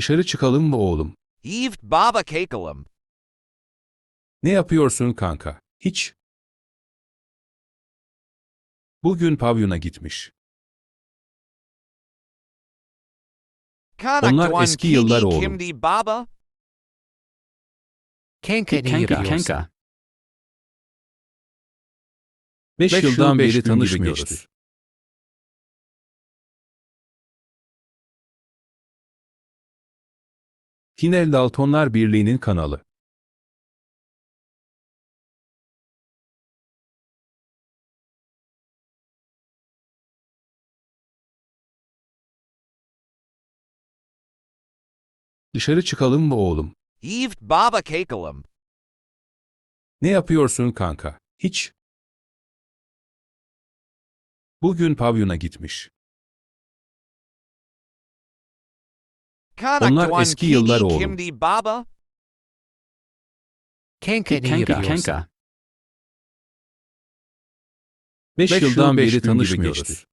Dışarı çıkalım mı oğlum? Eve baba kekalum. Ne yapıyorsun kanka? Hiç. Bugün pavyona gitmiş. Onlar eski yıllar oğlum. kimdi baba? Kenka Kenka. Kenka. Beş, Beş yıldan yıl, beş beri tanışmıyoruz. Hinel Daltonlar Birliği'nin kanalı. Dışarı çıkalım mı oğlum? Eve baba kekalum. Ne yapıyorsun kanka? Hiç. Bugün pavyona gitmiş. Onlar eski yıllar baba? Kenka Kenka. Kenka. Beş, Beş yıldan beri tanışmıyoruz.